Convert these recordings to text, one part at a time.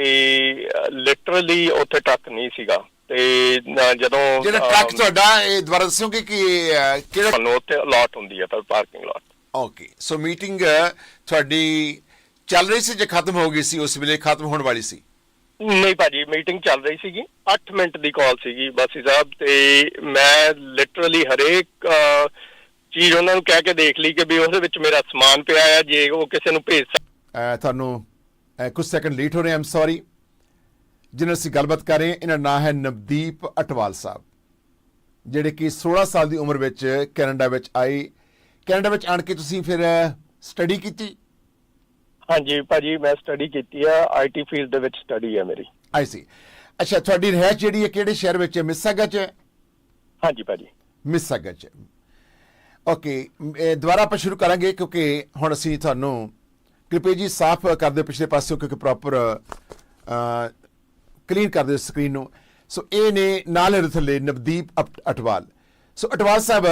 ਤੇ ਲਿਟਰਲੀ ਉੱਥੇ ਟਰੱਕ ਨਹੀਂ ਸੀਗਾ। ਤੇ ਜਦੋਂ ਜਿਹੜਾ ਟਰੱਕ ਤੁਹਾਡਾ ਇਹ ਦੁਬਾਰਾ ਕਿ ਕਿਹੜਾ ਤੁਹਾਨੂੰ ਉੱਥੇ ਅਲਾਟ ਹੁੰਦੀ ਹੈ ਪਰ parking lot okay so meeting ਤੁਹਾਡੀ ਚੱਲ ਰਹੀ ਸੀ ਜਾਂ ਖਤਮ ਹੋ ਗਈ ਸੀ? ਉਸ ਵੇਲੇ ਖਤਮ ਹੋਣ ਵਾਲੀ ਸੀ? ਨਹੀਂ ਭਾਜੀ ਮੀਟਿੰਗ ਚੱਲ ਰਹੀ ਸੀਗੀ। 8 ਮਿੰਟ ਦੀ ਕਾਲ ਸੀਗੀ ਬਾਸੀ ਸਾਹਿਬ ਤੇ ਮੈਂ ਲਿਟਰਲੀ ਹਰੇਕ ਚੀਜ਼ ਉਹਨਾਂ ਨੂੰ ਕਹਿ ਕੇ ਦੇਖ ਲਈ ਕਿ ਵੀ ਉਹਦੇ ਵਿੱਚ ਮੇਰਾ ਸਮਾਨ ਪਿਆ ਆ ਜੇ ਉਹ ਕਿਸੇ ਨੂੰ ਭੇਜ ਤੁਹਾਨੂੰ ਕੁਝ ਸੈਕਿੰਡ ਲੇਟ ਹੋ ਰਹੇ ਆਮ ਸੌਰੀ ਜਿਨ੍ਹਾਂ ਅਸੀਂ ਗੱਲਬਾਤ ਕਰ ਰਹੇ ਹਾਂ ਇਹਨਾਂ ਨਾਂ ਹੈ ਨਵਦੀਪ ਅਟਵਾਲ ਸਾਹਿਬ ਜਿਹੜੇ ਕਿ 16 ਸਾਲ ਦੀ ਉਮਰ ਵਿੱਚ ਕੈਨੇਡਾ ਵਿੱਚ ਆਏ। ਕੈਨੇਡਾ ਵਿੱਚ ਆਣ ਕੇ ਤੁਸੀਂ ਫਿਰ ਸਟੱਡੀ ਕੀਤੀ? ਹਾਂਜੀ ਭਾਜੀ ਮੈਂ ਸਟੱਡੀ ਕੀਤੀ ਆ। ਆਈਟੀ ਫੀਲਡ ਦੇ ਵਿੱਚ ਸਟੱਡੀ ਆ ਮੇਰੀ। ਆਈ ਸੀ ਅੱਛਾ ਤੁਹਾਡੀ ਰਹਿਸ਼ ਜਿਹੜੀ ਹੈ ਕਿਹੜੇ ਸ਼ਹਿਰ ਵਿੱਚ ਹੈ? ਮਿਸਾਗਾ ਚ ਹੈ? ਹਾਂਜੀ ਭਾਜੀ। ਮਿਸਾਗਾ ਚ ਓਕੇ ਦੁਬਾਰਾ ਆਪਾਂ ਸ਼ੁਰੂ ਕਰਾਂਗੇ ਕਿਉਂਕਿ ਹੁਣ ਅਸੀਂ ਤੁਹਾਨੂੰ ਕਿਰਪੇ ਜੀ ਸਾਫ਼ ਕਰਦੇ ਪਿਛਲੇ ਪਾਸਿਓਂ ਕਿਉਂਕਿ ਪ੍ਰੋਪਰ ਕਲੀਨ ਕਰਦੇ ਸਕਰੀਨ ਨੂੰ। ਸੋ ਇਹ ਨੇ ਨਾਲ ਥੱਲੇ ਨਵਦੀਪ ਅਟ- ਅਟਵਾਲ। ਸੋ ਅਟਵਾਲ ਸਾਹਿਬ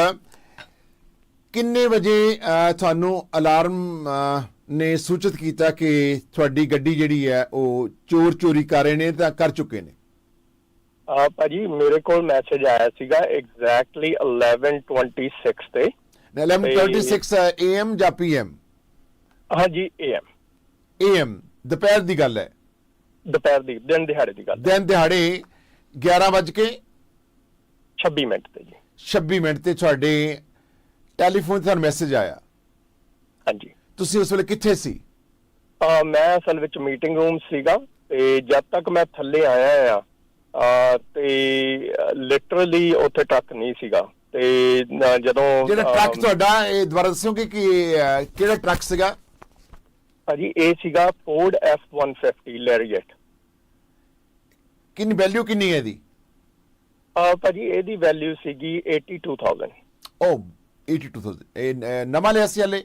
ਕਿੰਨੇ ਵਜੇ ਤੁਹਾਨੂੰ ਅਲਾਰਮ ਨੇ ਸੂਚਿਤ ਕੀਤਾ ਕਿ ਤੁਹਾਡੀ ਗੱਡੀ ਜਿਹੜੀ ਹੈ ਉਹ ਚੋਰ ਚੋਰੀ ਕਰ ਰਹੇ ਨੇ ਤਾਂ ਕਰ ਚੁੱਕੇ ਨੇ? ਆ ਭਾਜੀ ਮੇਰੇ ਕੋਲ ਮੈਸੇਜ ਆਇਆ ਸੀਗਾ ਐਗਜ਼ੈਕਟਲੀ 11:26 ਤੇ। 11:36 AM ਜਾਂ PM ਹਾਂਜੀ ਏਐਮ AM ਦੁਪਹਿਰ ਦੀ ਗੱਲ ਹੈ। ਦੁਪਹਿਰ ਦੀ ਦਿਨ ਦਿਹਾੜੇ ਦੀ ਗੱਲ ਦਿਨ ਦਿਹਾੜੇ 11 ਵੱਜ ਕੇ 26 ਮਿੰਟ ਤੇ ਜੀ। 26 ਮਿੰਟ ਤੇ ਤੁਹਾਡੇ ਟੈਲੀਫੋਨ ਤੇ ਤੁਹਾਨੂੰ ਮੈਸੇਜ ਆਇਆ। ਹਾਂਜੀ। ਤੁਸੀਂ ਉਸ ਵੇਲੇ ਕਿੱਥੇ ਸੀ? ਆ ਮੈਂ ਅਸਲ ਵਿੱਚ ਮੀਟਿੰਗ ਰੂਮ ਸੀਗਾ ਤੇ ਜਦ ਤੱਕ ਮੈਂ ਥੱਲੇ ਆਇਆ ਆ ਆ, ਤੇ ਲਿਟਰਲੀ ਉੱਥੇ ਟਰੱਕ ਨਹੀਂ ਸੀਗਾ। ਤੇ ਜਦੋਂ ਜਿਹੜਾ ਟਰੱਕ ਤੁਹਾਡਾ ਇਹ ਦੁਬਾਰਾ ਦੱਸੋਗੇ ਕਿ ਕਿਹੜਾ ਟਰੱਕ ਸੀਗਾ? ਭਾਜੀ ਇਹ ਸੀਗਾ Ford F150 ਲੈਰੀਅਟ ਕਿੰਨੀ ਵੈਲਿਊ ਕਿੰਨੀ ਹੈ ਇਹਦੀ? ਆ ਭਾਜੀ ਇਹਦੀ ਵੈਲਿਊ ਸੀਗੀ 82000 ਉਹ 82000 ਇਹ ਨਵਾਂ ਲਿਆ ਸੀ ਹਲੇ?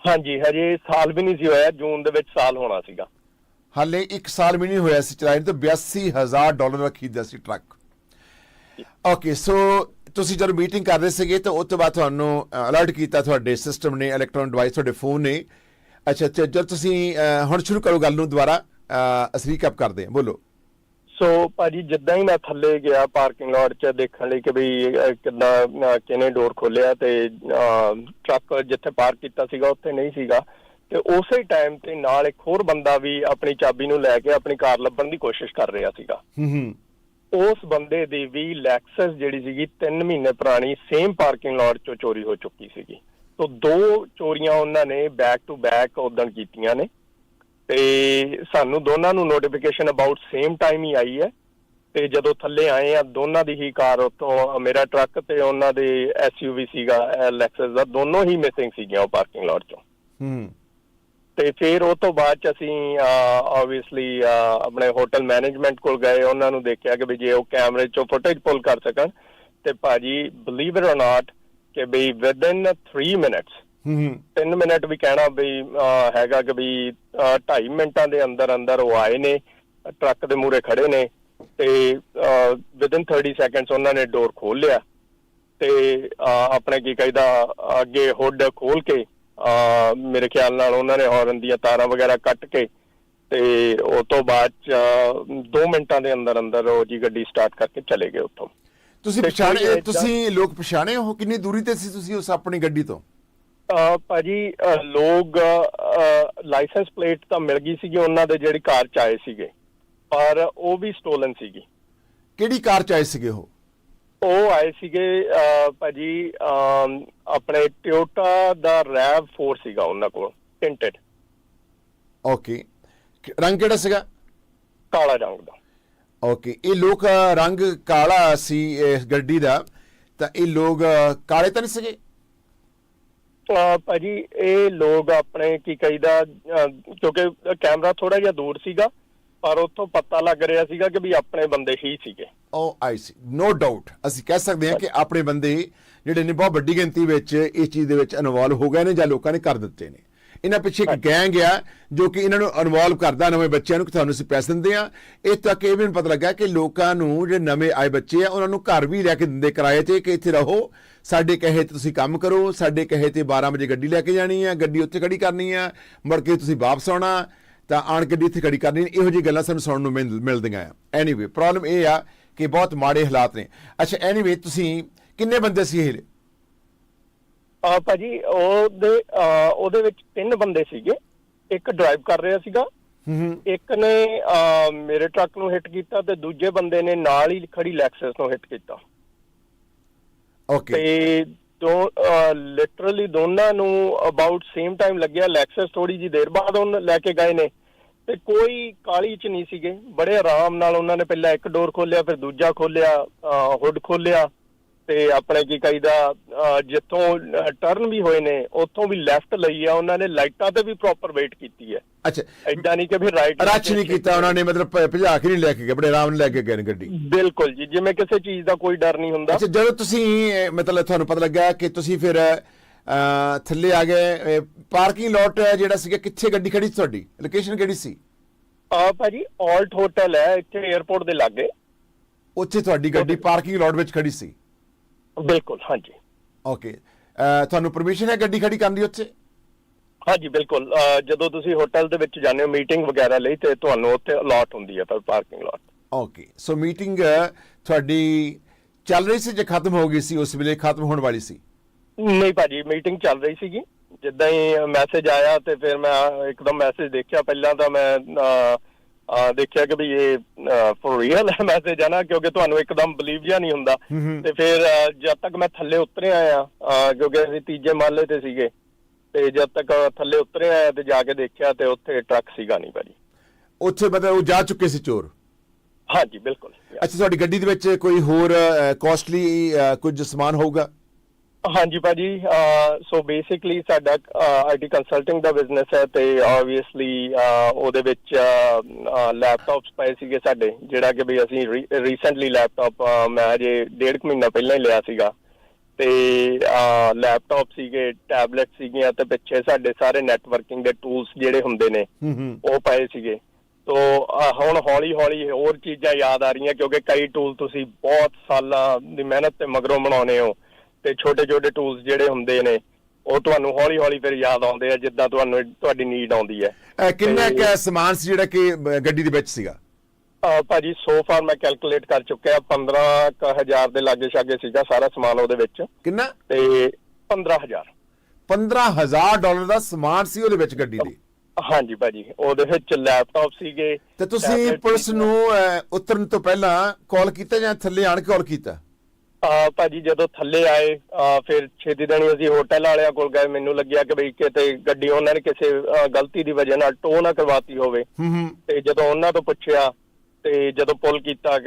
ਹਾਂਜੀ ਹਜੇ ਸਾਲ ਵੀ ਨਹੀਂ ਸੀ ਹੋਇਆ ਜੂਨ ਦੇ ਵਿੱਚ ਸਾਲ ਹੋਣਾ ਸੀਗਾ। ਹਾਲੇ 1 ਸਾਲ ਵੀ ਨਹੀਂ ਹੋਇਆ ਸੀ ਚਲਾਏ ਨੂੰ, ਤਾਂ 82000 ਡਾਲਰ ਦਾ ਖਰੀਦਿਆ ਸੀ ਟਰੱਕ। ਓਕੇ ਸੋ ਤੁਸੀਂ ਜਦੋਂ ਮੀਟਿੰਗ ਕਰ ਰਹੇ ਸੀਗੇ ਤਾਂ ਉਸ ਤੋਂ ਬਾਅਦ ਤੁਹਾਨੂੰ ਅਲਰਟ ਕੀਤਾ ਤੁਹਾਡੇ ਸਿਸਟਮ ਨੇ ਇਲੈਕਟ੍ਰੋਨਿਕ ਡਿਵਾਈਸ ਤੁਹਾਡੇ ਫੋਨ ਨੇ ਅੱਛਾ ਅੱਛਾ ਜਦ ਤੁਸੀਂ ਹੁਣ ਸ਼ੁਰੂ ਕਰੋ ਗੱਲ ਨੂੰ ਦੁਬਾਰਾ ਅਹ, ਅਸੀਂ ਰੀਕੈਪ ਕਰਦੇ ਹਾਂ ਬੋਲੋ। ਸੋ ਭਾਜੀ ਜਿੱਦਾਂ ਹੀ ਮੈਂ ਥੱਲੇ ਗਿਆ ਪਾਰਕਿੰਗ ਲਾਟ 'ਚ ਦੇਖਣ ਲਈ ਕਿ ਵੀ ਅਹ, ਕਿਹਨੇ ਡੋਰ ਖੋਲਿਆ ਤੇ ਟਰੱਕ ਜਿੱਥੇ ਪਾਰਕ ਕੀਤਾ ਸੀਗਾ ਉੱਥੇ ਨਹੀਂ ਸੀਗਾ। ਤੇ ਉਸੇ ਟਾਈਮ ਤੇ ਨਾਲ ਇੱਕ ਹੋਰ ਬੰਦਾ ਵੀ ਆਪਣੀ ਚਾਬੀ ਨੂੰ ਲੈ ਕੇ ਆਪਣੀ ਕਾਰ ਲੱਭਣ ਦੀ ਕੋਸ਼ਿਸ਼ ਕਰ ਰਿਹਾ ਸੀਗਾ। ਹੂੰ ਹੂੰ। ਉਸ ਬੰਦੇ ਦੀ ਵੀ ਲੈਕਸਸ ਜਿਹੜੀ ਸੀਗੀ 3 ਮਹੀਨੇ ਪੁਰਾਣੀ ਸੇਮ ਪਾਰਕਿੰਗ ਲਾਟ 'ਚੋਂ ਚੋਰੀ ਹੋ ਚੁੱਕੀ ਸੀਗੀ। ਤੋਂ ਦੋ ਚੋਰੀਆਂ ਉਹਨਾਂ ਨੇ ਬੈਕ ਟੂ ਬੈਕ ਉਦਣ ਕੀਤੀਆਂ ਨੇ। ਤੇ ਸਾਨੂੰ ਦੋਨਾਂ ਨੂੰ ਨੋਟੀਫਿਕੇਸ਼ਨ ਅਬਾਊਟ ਸੇਮ ਟਾਈਮ ਹੀ ਆਈ ਹੈ। ਤੇ ਜਦੋਂ ਥੱਲੇ ਆਏ ਆ ਦੋਨਾਂ ਦੀ ਹੀ ਕਾਰ ਉੱਥੋਂ ਮੇਰਾ ਟਰੱਕ ਤੇ ਉਹਨਾਂ ਦੇ ਐਸਯੂਵੀ ਸੀਗਾ ਲੈਕਸਸ ਦਾ ਦੋਨੋਂ ਹੀ ਮਿਸਿੰਗ ਸੀਗੀਆਂ ਉਹ ਪਾਰਕਿੰਗ ਲਾਟ 'ਚੋਂ। ਹੂੰ। ਤੇ ਫਿਰ ਉਹ ਤੋਂ ਬਾਅਦ ਚ ਅਸੀਂ ਆਬਵੀਅਸਲੀ ਆਪਣੇ ਹੋਟਲ ਮੈਨੇਜਮੈਂਟ ਕੋਲ ਗਏ ਉਹਨਾਂ ਨੂੰ ਦੇਖਿਆ ਕਿ ਵੀ ਜੇ ਉਹ ਕੈਮਰੇ ਚੋਂ ਫੁਟੇਜ ਪੁੱਲ ਕਰ ਸਕਣ ਤੇ ਭਾਜੀ ਬਲੀਵ ਇਟ অর ਨਾਟ ਕਿ ਵੀ ਵਿਦਿਨ 3 ਮਿੰਟਸ ਹੂੰ ਹੂੰ 3 ਮਿੰਟ ਵੀ ਕਹਿਣਾ ਅਹ, ਹੈਗਾ ਕਿ ਵੀ 2.5 ਮਿੰਟਾਂ ਦੇ ਅੰਦਰ ਅੰਦਰ ਉਹ ਆਏ ਨੇ ਟਰੱਕ ਦੇ ਮੂਹਰੇ ਖੜੇ ਨੇ ਤੇ ਵਿਦਿਨ 30 ਸੈਕਿੰਡਸ ਉਹਨਾਂ ਨੇ ਡੋਰ ਖੋਲ ਲਿਆ ਤੇ ਆਪਣੇ ਕੀ ਕਹਿੰਦਾ ਅੱਗੇ ਹੁੱਡ ਖੋਲ ਕੇ ਮੇਰੇ ਖਿਆਲ ਨਾਲ ਉਹਨਾਂ ਨੇ ਹਾਰਨ ਦੀਆਂ ਤਾਰਾਂ ਵਗੈਰਾ ਕੱਟ ਕੇ ਤੇ ਉਸ ਤੋਂ ਬਾਅਦ ਚ 2 ਮਿੰਟਾਂ ਦੇ ਅੰਦਰ ਅੰਦਰ ਉਹ ਜੀ ਗੱਡੀ ਸਟਾਰਟ ਕਰਕੇ ਚਲੇ ਗਏ ਉੱਥੋਂ। ਤੁਸੀਂ ਪਛਾਣੇ ਤੁਸੀਂ ਲੋਕ ਪਛਾਣੇ ਹੋ? ਕਿੰਨੀ ਦੂਰੀ ਤੇ ਸੀ ਤੁਸੀਂ ਉਸ ਆਪਣੀ ਗੱਡੀ ਤੋਂ? ਭਾਜੀ ਲੋਕ ਲਾਇਸੈਂਸ ਪਲੇਟ ਤਾਂ ਮਿਲ ਗਈ ਸੀਗੀ ਉਹਨਾਂ ਦੇ ਜਿਹੜੀ ਕਾਰ ਚ ਆਏ ਸੀਗੇ। ਪਰ ਉਹ ਵੀ ਸਟੋਲਨ ਸੀਗੀ। ਕਿਹੜੀ ਕਾਰ ਚ ਆਏ ਸੀਗੇ ਉਹ? ਉਹ ਆਏ ਸੀਗੇ ਭਾਜੀ ਆਪਣੇ ਟਿਓਟਾ ਦਾ ਰੈਵ 4 ਸੀਗਾ ਉਹਨਾਂ ਕੋਲ ਟਿੰਟਡ ਓਕੇ ਰੰਗ ਕਿਹੜਾ ਸੀਗਾ? ਕਾਲਾ ਰੰਗ ਦਾ। ਓਕੇ ਇਹ ਲੋਕ ਰੰਗ ਕਾਲਾ ਸੀ ਇਸ ਗੱਡੀ ਦਾ ਤਾਂ ਇਹ ਲੋਕ ਕਾਲੇ ਤਾਂ ਨਹੀਂ ਸੀਗੇ? ਅਹ ਭਾਜੀ ਇਹ ਲੋਕ ਆਪਣੇ ਕੀ ਕਹੀਦਾ ਕਿਉਂਕਿ ਕੈਮਰਾ ਥੋੜਾ ਜਿਹਾ ਦੂਰ ਸੀਗਾ ਪਰ ਉੱਥੋਂ ਪਤਾ ਲੱਗ ਰਿਹਾ ਸੀਗਾ ਕਿ ਵੀ ਆਪਣੇ ਬੰਦੇ ਹੀ ਸੀਗੇ। ਉਹ ਆਈ ਸੀ ਨੋ ਡਾਊਟ ਅਸੀਂ ਕਹਿ ਸਕਦੇ ਹਾਂ ਕਿ ਆਪਣੇ ਬੰਦੇ ਜਿਹੜੇ ਨੇ ਬਹੁਤ ਵੱਡੀ ਗਿਣਤੀ ਵਿੱਚ ਇਸ ਚੀਜ਼ ਦੇ ਵਿੱਚ ਇਨਵੋਲਵ ਹੋ ਗਏ ਨੇ ਜਾਂ ਲੋਕਾਂ ਨੇ ਕਰ ਦਿੱਤੇ ਨੇ। ਇਹਨਾਂ ਪਿੱਛੇ ਇੱਕ ਗੈਂਗ ਆ ਜੋ ਕਿ ਇਹਨਾਂ ਨੂੰ ਇਨਵੋਲਵ ਕਰਦਾ ਨਵੇਂ ਬੱਚਿਆਂ ਨੂੰ ਕਿ ਤੁਹਾਨੂੰ ਅਸੀਂ ਪੈਸੇ ਦਿੰਦੇ ਆ ਇਹ ਤੱਕ ਇਹ ਵੀ ਪਤਾ ਲੱਗਾ ਕਿ ਲੋਕਾਂ ਨੂੰ ਜਿਹੜੇ ਨਵੇਂ ਆਏ ਬੱਚੇ ਆ ਉਹਨਾਂ ਨੂੰ ਘਰ ਵੀ ਲੈ ਕੇ ਦਿੰਦੇ ਕਿਰਾਏ ਤੇ ਕਿ ਇੱਥੇ ਰਹੋ। ਸਾਡੇ ਕਹੇ ਤੇ ਤੁਸੀਂ ਕੰਮ ਕਰੋ ਸਾਡੇ ਕਹੇ ਤੇ 12 ਵਜੇ ਗੱਡੀ ਲੈ ਕੇ ਜਾਣੀ ਆ ਗੱਡੀ ਉੱਥੇ ਖੜੀ ਕਰਨੀ ਆ ਮੁੜ ਕੇ ਤੁਸੀਂ ਵਾਪਸ ਆਉਣਾ ਤਾਂ ਆਣ ਗੱਡੀ ਇੱਥੇ ਖੜੀ ਕਰਨੀ ਇਹੋ ਜਿਹੀ ਗੱਲਾਂ ਸਾਨੂੰ ਸੁਣਨ ਨੂੰ ਮਿਲ- ਮਿਲਦੀਆਂ ਆ। ਐਨੀਵੇ ਪ੍ਰੋਬਲਮ ਇਹ ਆ ਕਿ ਬਹੁਤ ਮਾੜੇ ਹਾਲਾਤ ਨੇ। ਅੱਛਾ ਐਨੀਵੇ ਤੁਸੀਂ ਕਿੰਨੇ ਬੰਦੇ ਸੀ ਇਹ? ਆ ਭਾਜੀ ਉਹਦੇ ਉਹਦੇ ਵਿੱਚ ਤਿੰਨ ਬੰਦੇ ਸੀਗੇ। ਇੱਕ ਡਰਾਈਵ ਕਰ ਰਿਹਾ ਸੀਗਾ। ਇੱਕ ਨੇ ਮੇਰੇ ਟਰੱਕ ਨੂੰ ਹਿੱਟ ਕੀਤਾ ਤੇ ਦੂਜੇ ਬੰਦੇ ਨੇ ਨਾਲ ਹੀ ਖੜੀ ਲੈਕਸਸ ਨੂੰ ਹਿੱਟ ਕੀਤਾ। ਓਕੇ ਤੇ ਦੋ ਲਿਟਰਲੀ ਦੋਨਾਂ ਨੂੰ ਅਬਾਊਟ ਸੇਮ ਟਾਈਮ ਲੱਗਿਆ। ਲੈਕਸਸ ਥੋੜੀ ਜੀ ਦੇਰ ਬਾਅਦ ਉਹਨ ਲੈ ਕੇ ਗਏ ਨੇ। ਤੇ ਕੋਈ ਕਾਲੀ ਚ ਨਹੀਂ ਸੀਗੇ। ਬੜੇ ਆਰਾਮ ਨਾਲ ਉਹਨਾਂ ਨੇ ਪਹਿਲਾਂ ਇੱਕ ਡੋਰ ਖੋਲਿਆ ਫਿਰ ਦੂਜਾ ਖੋਲਿਆ ਹੁੱਡ ਖੋਲਿਆ ਤੇ ਆਪਣੇ ਕੀ ਕਹੀਦਾ ਜਿੱਥੋਂ ਟਰਨ ਵੀ ਹੋਏ ਨੇ ਉੱਥੋਂ ਵੀ ਲੈਫਟ ਲਈ ਆ ਉਹਨਾਂ ਨੇ ਲਾਈਟਾਂ ਤੇ ਵੀ ਪ੍ਰੋਪਰ ਵੇਟ ਕੀਤੀ ਹੈ। ਅੱਛਾ। ਐਦਾਂ ਨਹੀਂ ਕਿ ਫਿਰ ਰਾਈਟ ਰੱਛ ਨਹੀਂ ਕੀਤਾ ਉਹਨਾਂ ਨੇ ਮਤਲਬ ਭਜਾ ਕੇ ਨਹੀਂ ਲੈ ਕੇ ਗਏ ਬੜੇ ਆਰਾਮ ਨਾਲ ਲੈ ਕੇ ਗਏ ਨੇ ਗੱਡੀ। ਬਿਲਕੁਲ ਜੀ ਜਿਵੇਂ ਕਿਸੇ ਚੀਜ਼ ਦਾ ਕੋਈ ਡਰ ਨਹੀਂ ਹੁੰਦਾ। ਅੱਛਾ ਜਦੋਂ ਤੁਸੀਂ ਮਤਲਬ ਤੁਹਾਨੂੰ ਪਤਾ ਲੱਗਾ ਕਿ ਤੁਸੀਂ ਫਿਰ ਥੱਲੇ ਆ ਗਏ ਪਾਰਕਿੰਗ ਲੋਟ ਜਿਹੜਾ ਸੀਗਾ ਕਿੱਥੇ ਗੱਡੀ ਖੜੀ ਸੀ ਤੁਹਾਡੀ? ਲੋਕੇਸ਼ਨ ਕਿਹੜੀ ਸੀ? ਆ ਭਾਜੀ ਆਲਟ ਹੋਟਲ ਹੈ ਇੱਥੇ 에어ਪੋਰਟ ਦੇ ਲਾਗੇ। ਉੱਥੇ ਤੁਹਾਡੀ ਗੱਡੀ ਪਾਰਕਿੰਗ ਲੋਟ ਵਿੱਚ ਖੜੀ ਸੀ। ਬਿਲਕੁਲ ਹਾਂਜੀ। ਓਕੇ ਤੁਹਾਨੂੰ ਪਰਮਿਸ਼ਨ ਹੈ ਗੱਡੀ ਖੜੀ ਕਰਨ ਦੀ ਉੱਥੇ? ਹਾਂਜੀ ਬਿਲਕੁਲ। ਜਦੋਂ ਤੁਸੀਂ ਹੋਟਲ ਦੇ ਵਿੱਚ ਜਾਂਦੇ ਹੋ ਮੀਟਿੰਗ ਵਗੈਰਾ ਲਈ ਤੇ ਤੁਹਾਨੂੰ ਉੱਥੇ ਅਲਾਟ ਹੁੰਦੀ ਹੈ ਫਿਰ parking lot okay so meeting ਤੁਹਾਡੀ ਚੱਲ ਰਹੀ ਸੀ ਜਾਂ ਖਤਮ ਹੋ ਗਈ ਸੀ ਉਸ ਵੇਲੇ ਖਤਮ ਹੋਣ ਵਾਲੀ ਸੀ? ਨਹੀਂ ਭਾਜੀ ਮੀਟਿੰਗ ਚੱਲ ਰਹੀ ਸੀਗੀ। ਜਿੱਦਾਂ ਹੀ ਮੈਸੇਜ ਆਇਆ ਤੇ ਫਿਰ ਮੈਂ ਇੱਕਦਮ ਮੈਸੇਜ ਦੇਖਿਆ। ਪਹਿਲਾਂ ਤਾਂ ਮੈਂ ਦੇਖਿਆ ਕਿ ਵੀ ਇਹ ਫॉर ਰੀਅਲ ਹੈ ਮੈਸੇਜ ਹੈ ਨਾ ਕਿਉਂਕਿ ਤੁਹਾਨੂੰ ਇੱਕਦਮ ਬਲੀਵ ਜਿਹਾ ਨਹੀਂ ਹੁੰਦਾ। ਤੇ ਫਿਰ ਜਦ ਤੱਕ ਮੈਂ ਥੱਲੇ ਉਤਰਿਆ ਆ ਕਿਉਂਕਿ ਅਸੀਂ ਤੀਜੇ ਮਾਲੇ ਤੇ ਸੀਗੇ ਤੇ ਜਦ ਤੱਕ ਥੱਲੇ ਉਤਰਿਆ ਆਇਆ ਤੇ ਜਾ ਕੇ ਦੇਖਿਆ ਤੇ ਉੱਥੇ ਟਰੱਕ ਸੀਗਾ ਨਹੀਂ ਭਾਜੀ। ਉੱਥੇ ਮਤਲਬ ਉਹ ਜਾ ਚੁੱਕੇ ਸੀ ਚੋਰ? ਹਾਂਜੀ ਬਿਲਕੁਲ। ਅੱਛਾ ਤੁਹਾਡੀ ਗੱਡੀ ਦੇ ਵਿੱਚ ਕੋਈ ਹੋਰ ਕਾਸਟਲੀ ਕੁਝ ਸਮਾਨ ਹੋਊਗਾ? ਹਾਂਜੀ ਭਾਜੀ ਸੋ ਬੇਸਿਕਲੀ ਸਾਡਾ ਆਈਟੀ ਕੰਸਲਟਿੰਗ ਦਾ ਬਿਜ਼ਨਸ ਹੈ ਤੇ ਆਬਵੀਅਸਲੀ ਉਹਦੇ ਵਿੱਚ ਲੈਪਟਾਪਸ ਪਏ ਸੀਗੇ ਸਾਡੇ ਜਿਹੜਾ ਕਿ ਵੀ ਅਸੀਂ ਰੀਸੈਂਟਲੀ ਲੈਪਟਾਪ ਮੈਂ ਅਜੇ ਡੇਢ ਕੁ ਮਹੀਨਾ ਪਹਿਲਾਂ ਹੀ ਲਿਆ ਸੀਗਾ। ਤੇ ਲੈਪਟਾਪ ਸੀਗੇ ਟੈਬਲੇਟ ਸੀਗੀਆਂ ਤੇ ਪਿੱਛੇ ਸਾਡੇ ਸਾਰੇ ਨੈਟਵਰਕਿੰਗ ਦੇ ਟੂਲਸ ਜਿਹੜੇ ਹੁੰਦੇ ਨੇ ਉਹ ਪਏ ਸੀਗੇ। ਤੋ ਹੁਣ ਹੌਲੀ ਹੌਲੀ ਹੋਰ ਚੀਜ਼ਾਂ ਯਾਦ ਆ ਰਹੀਆਂ ਕਿਉਂਕਿ ਕਈ ਟੂਲ ਤੁਸੀਂ ਬਹੁਤ ਸਾਲਾਂ ਦੀ ਮਿਹਨਤ ਤੇ ਮਗਰੋਂ ਬਣਾਉਨੇ ਹੋ। ਤੇ ਛੋਟੇ ਛੋਟੇ ਟੂਲਸ ਜਿਹੜੇ ਹੁੰਦੇ ਨੇ ਉਹ ਤੁਹਾਨੂੰ ਹੌਲੀ ਹੌਲੀ ਫਿਰ ਯਾਦ ਆਉਂਦੇ ਆ ਜਿੱਦਾਂ ਤੁਹਾਨੂੰ ਤੁਹਾਡੀ ਨੀਡ ਆਉਂਦੀ ਹੈ। ਕਿੰਨਾ ਕੁ ਸਮਾਨ ਸੀ ਜਿਹੜਾ ਕਿ ਗੱਡੀ ਦੇ ਵਿੱਚ ਸੀਗਾ? ਭਾਜੀ ਸੋ ਫਾਰ ਮੈਂ ਕੈਲਕੂਲੇਟ ਕਰ ਚੁੱਕਿਆ 15000 ਦੇ ਲਾਗੇ ਛਾਗੇ ਸੀਗਾ ਸਾਰਾ ਸਮਾਨ ਉਹਦੇ ਵਿੱਚ। ਕਿੰਨਾ? ਤੇ 15000 15000 ਡਾਲਰ ਦਾ ਸਮਾਨ ਸੀ ਉਹਦੇ ਵਿੱਚ ਗੱਡੀ ਦੇ? ਹਾਂਜੀ ਭਾਜੀ ਉਹਦੇ ਵਿੱਚ ਲੈਪਟਾਪ ਸੀਗੇ। ਤੇ ਤੁਸੀਂ ਪੁਲਿਸ। ਨੂੰ ਉਤਰਨ ਤੋਂ ਪਹਿਲਾਂ ਕਾਲ ਕੀਤਾ ਜਾਂ ਥੱਲੇ ਆਣ ਕੇ ਕਾਲ ਕੀਤਾ? ਭਾਜੀ ਜਦੋਂ ਥੱਲੇ ਆਏ ਫਿਰ ਛੇਤੀ ਦੇਣੀ ਅਸੀਂ ਹੋਟਲ ਵਾਲਿਆਂ ਕੋਲ ਗਏ। ਮੈਨੂੰ ਲੱਗਿਆ ਕਿ ਬਈ ਕਿਤੇ ਗੱਡੀ ਉਹਨਾਂ ਨੇ ਕਿਸੇ ਗਲਤੀ ਦੀ ਵਜ੍ਹਾ ਨਾਲ ਟੋ ਨਾ ਕਰਵਾਤੀ ਹੋਵੇ। ਹੂੰ ਹੂੰ। ਤੇ ਜਦੋਂ ਉਹਨਾਂ ਤੋਂ ਪੁੱਛਿਆ ਤੇ ਜਦੋਂ ਪੁੱਲ ਕੀਤਾ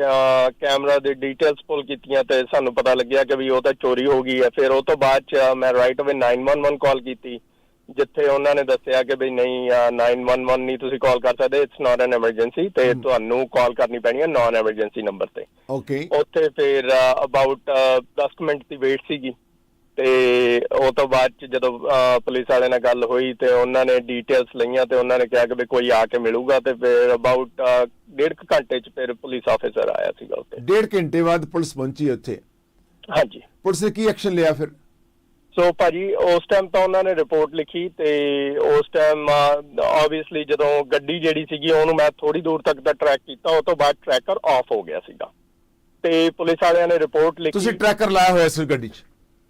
ਕੈਮਰਾ ਦੇ ਡੀਟੇਲਸ ਪੁੱਲ ਕੀਤੀਆਂ ਤੇ ਸਾਨੂੰ ਪਤਾ ਲੱਗਿਆ ਕਿ ਵੀ ਉਹ ਤਾਂ ਚੋਰੀ ਹੋ ਗਈ ਹੈ। ਫਿਰ ਉਹ ਤੋਂ ਬਾਅਦ ਚ ਮੈਂ ਰਾਈਟ ਅਵੇ 911 ਕਾਲ ਕੀਤੀ। ਜਿੱਥੇ ਉਹਨਾਂ ਨੇ ਦੱਸਿਆ ਕਿ ਬਈ ਨਹੀਂ ਅ, 911 ਨਹੀਂ ਤੁਸੀਂ ਕਾਲ ਕਰ ਸਕਦੇ ਇਟਸ ਨਾਟ ਐਨ ਐਮਰਜੈਂਸੀ ਤੇ ਤੁਹਾਨੂੰ ਕਾਲ ਕਰਨੀ ਪੈਣੀ ਹੈ ਨਾਨ ਐਮਰਜੈਂਸੀ ਨੰਬਰ ਤੇ। ਓਕੇ ਉੱਥੇ ਫਿਰ ਅਬਾਊਟ 10 ਮਿੰਟ ਦੀ ਵੇਟ ਸੀਗੀ। ਤੇ ਉਹ ਤੋਂ ਬਾਅਦ ਚ ਜਦੋਂ ਪੁਲਿਸ ਵਾਲਿਆਂ ਨਾਲ ਗੱਲ ਹੋਈ ਤੇ ਉਹਨਾਂ ਨੇ ਡੀਟੇਲਸ ਲਈਆਂ ਤੇ ਉਹਨਾਂ ਨੇ ਕਿਹਾ ਕਿ ਵੀ ਕੋਈ ਆ ਕੇ ਮਿਲੂਗਾ ਤੇ ਫਿਰ ਅਬਾਊਟ ਡੇਢ ਘੰਟੇ ਚ ਫਿਰ ਪੁਲਿਸ ਆਫੀਸਰ ਆਇਆ ਸੀਗਾ ਉੱਥੇ। ਡੇਢ ਘੰਟੇ ਬਾਅਦ ਪੁਲਿਸ ਪਹੁੰਚੀ ਉੱਥੇ। ਹਾਂਜੀ। ਪੁਲਿਸ ਨੇ ਕੀ ਐਕਸ਼ਨ ਲਿਆ ਫਿਰ? ਸੋ ਭਾਜੀ ਉਸ ਟਾਈਮ ਤਾਂ ਉਹਨਾਂ ਨੇ ਰਿਪੋਰਟ ਲਿਖੀ ਤੇ ਉਸ ਟਾਈਮ ਆਬਵੀਅਸਲੀ ਜਦੋਂ ਗੱਡੀ ਜਿਹੜੀ ਸੀਗੀ ਉਹਨੂੰ ਮੈਂ ਥੋੜੀ ਦੂਰ ਤੱਕ ਦਾ ਟਰੈਕ ਕੀਤਾ ਉਹ ਤੋਂ ਬਾਅਦ ਟਰੈਕਰ ਆਫ ਹੋ ਗਿਆ ਸੀਗਾ। ਤੇ ਪੁਲਿਸ ਵਾਲਿਆਂ ਨੇ ਰਿਪੋਰਟ ਲਿਖੀ। ਤੁਸੀਂ ਟਰੈਕਰ ਲਾਇਆ ਹੋਇਆ ਸੀ ਗੱਡੀ 'ਚ?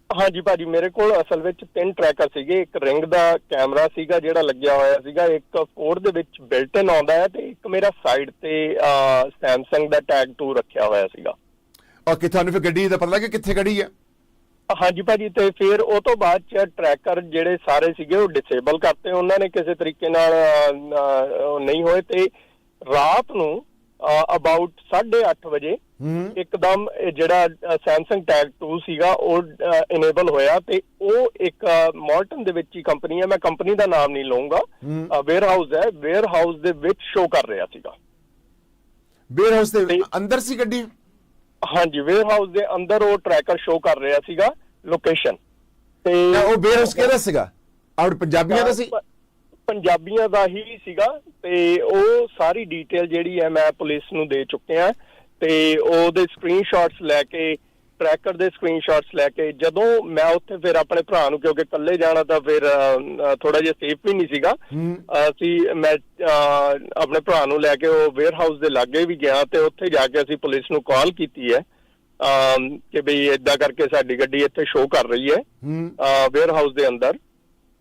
ਹਾਂਜੀ ਭਾਜੀ ਮੇਰੇ ਕੋਲ ਅਸਲ ਵਿੱਚ ਤਿੰਨ ਟਰੈਕਰ ਸੀਗੇ। ਇੱਕ ਰਿੰਗ ਦਾ ਕੈਮਰਾ ਸੀਗਾ ਜਿਹੜਾ ਲੱਗਿਆ ਹੋਇਆ ਸੀਗਾ। ਇੱਕ ਫੋਰ ਦੇ ਵਿੱਚ ਬਿਲਟ ਇਨ ਆਉਂਦਾ ਹੈ ਤੇ ਇੱਕ ਮੇਰਾ ਸਾਈਡ ਤੇ ਸੈਮਸੰਗ ਦਾ ਟੈਗ 2 ਰੱਖਿਆ ਹੋਇਆ ਸੀਗਾ। ਓਕੇ ਤੁਹਾਨੂੰ ਫਿਰ ਗੱਡੀ ਦਾ ਪਤਾ ਲੱਗਾ ਕਿੱਥੇ ਖੜੀ ਹੈ ਹਾਂਜੀ ਭਾਜੀ ਤੇ ਫਿਰ ਉਹ ਤੋਂ ਬਾਅਦ ਚ ਟਰੈਕਰ ਜਿਹੜੇ ਸਾਰੇ ਸੀਗੇ ਉਹ ਡਿਸੇਬਲ ਕਰਤੇ। ਉਹਨਾਂ ਨੇ ਕਿਸੇ ਤਰੀਕੇ ਨਾਲ ਨਹੀਂ ਹੋਏ। ਤੇ ਰਾਤ ਨੂੰ ਅਬਾਊਟ 8:30 ਵਜੇ ਇੱਕਦਮ ਜਿਹੜਾ ਸੈਮਸੰਗ ਟੈਗ 2 ਸੀਗਾ ਉਹ ਇਨੇਬਲ ਹੋਇਆ। ਤੇ ਉਹ ਇੱਕ ਮਾਰਟਨ ਦੇ ਵਿੱਚ ਹੀ ਕੰਪਨੀ ਹੈ। ਮੈਂ ਕੰਪਨੀ ਦਾ ਨਾਮ ਨਹੀਂ ਲਵਾਂਗਾ। ਵੇਅਰ ਹਾਊਸ ਹੈ। ਵੇਅਰ ਹਾਊਸ ਦੇ ਵਿੱਚ ਸ਼ੋ ਕਰ ਰਿਹਾ ਸੀਗਾ। ਬੇਅਰ ਹਾਊਸ ਦੇ ਅੰਦਰ ਸੀ ਗੱਡੀ? ਹਾਂਜੀ ਵੇਅਰ ਹਾਊਸ ਦੇ ਅੰਦਰ ਉਹ ਟਰੈਕਰ ਸ਼ੋ ਕਰ ਰਿਹਾ ਸੀਗਾ ਲੋਕੇਸ਼ਨ ਤੇ ਉਹ ਬੇਅਰ ਹਾਊਸ ਕਿਹਦਾ ਸੀਗਾ? ਆਉਟ ਪੰਜਾਬੀਆਂ ਦਾ ਸੀ? ਪੰਜਾਬੀਆਂ ਦਾ ਹੀ ਸੀਗਾ ਤੇ ਉਹ ਸਾਰੀ ਡਿਟੇਲ ਜਿਹੜੀ ਹੈ ਮੈਂ ਪੁਲਿਸ ਨੂੰ ਦੇ ਚੁੱਕਿਆ ਤੇ ਉਹਦੇ ਸਕਰੀਨਸ਼ਾਟਸ ਲੈ ਕੇ ਟਰੈਕਰ ਦੇ ਸਕਰੀਨਸ਼ਾਟਸ ਲੈ ਕੇ ਜਦੋਂ ਮੈਂ ਉੱਥੇ ਫਿਰ ਆਪਣੇ ਭਰਾ ਨੂੰ ਕਿਉਂਕਿ ਇਕੱਲੇ ਜਾਣਾ ਤਾਂ ਫਿਰ ਥੋੜਾ ਜਿਹਾ ਸੇਫ ਵੀ ਨਹੀਂ ਸੀਗਾ। ਅਸੀਂ ਮੈਂ ਆਪਣੇ ਭਰਾ ਨੂੰ ਲੈ ਕੇ ਉਹ ਵੇਅਰ ਹਾਊਸ ਦੇ ਲਾਗੇ ਵੀ ਗਿਆ ਤੇ ਉੱਥੇ ਜਾ ਕੇ ਅਸੀਂ ਪੁਲਿਸ ਨੂੰ ਕਾਲ ਕੀਤੀ ਹੈ। ਕਿ ਬਈ ਇਦਾਂ ਕਰਕੇ ਸਾਡੀ ਗੱਡੀ ਇੱਥੇ ਸ਼ੋਅ ਕਰ ਰਹੀ ਹੈ ਵੇਅਰ ਹਾਊਸ ਦੇ ਅੰਦਰ।